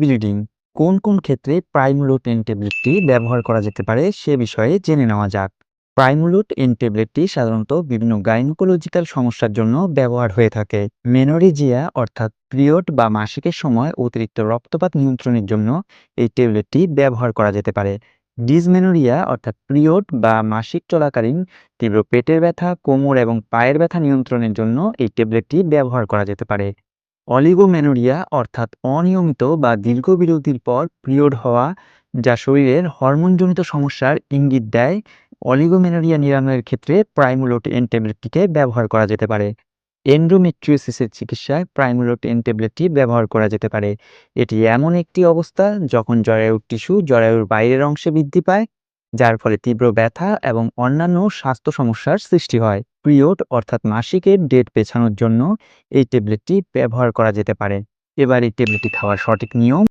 Bleeding কোন কোন ক্ষেত্রে প্রাইমুলোটেন ট্যাবলেটটি ব্যবহার করা যেতে পারে সে বিষয়ে জেনে নেওয়া যাক। প্রাইমুলুট এন ট্যাবলেটটি সাধারণত বিভিন্ন গাইনোকোলজিক্যাল সমস্যার জন্য ব্যবহার হয়ে থাকে। মেনোরিজিয়া অর্থাৎ পিরিয়ড বা মাসিকের সময় অতিরিক্ত রক্তপাত নিয়ন্ত্রণের জন্য এই ট্যাবলেটটি ব্যবহার করা যেতে পারে। ডিসমেনোরিয়া অর্থাৎ পিরিয়ড বা মাসিক চলাকালীন তীব্র পেটের ব্যথা, কোমর এবং পায়ের ব্যথা নিয়ন্ত্রণের জন্য এই ট্যাবলেটটি ব্যবহার করা যেতে পারে। অলিগোমেনোরিয়া, অর্থাৎ অনিয়মিত বা দীর্ঘ বিরতির পর পিরিয়ড হওয়া, যা শরীরের হরমোনজনিত সমস্যার ইঙ্গিত দেয়, অলিগোমেনোরিয়া নিরাময়ের ক্ষেত্রে প্রাইমুলোট এন ট্যাবলেটটিকে ব্যবহার করা যেতে পারে। এন্ডোমেট্রিওসিসের চিকিৎসায় প্রাইমুলোট এন ট্যাবলেটটি ব্যবহার করা যেতে পারে। এটি এমন একটি অবস্থা যখন জরায়ুর টিস্যু জরায়ুর বাইরের অংশে বৃদ্ধি পায়, যার ফলে তীব্র ব্যথা এবং অন্যান্য স্বাস্থ্য সমস্যার সৃষ্টি হয়। পিরিয়ড, অর্থাৎ মাসিকের ডেট পেছানোর জন্য এই ট্যাবলেটটি ব্যবহার করা যেতে পারে। এবার এই ট্যাবলেটটি খাওয়ার সঠিক নিয়ম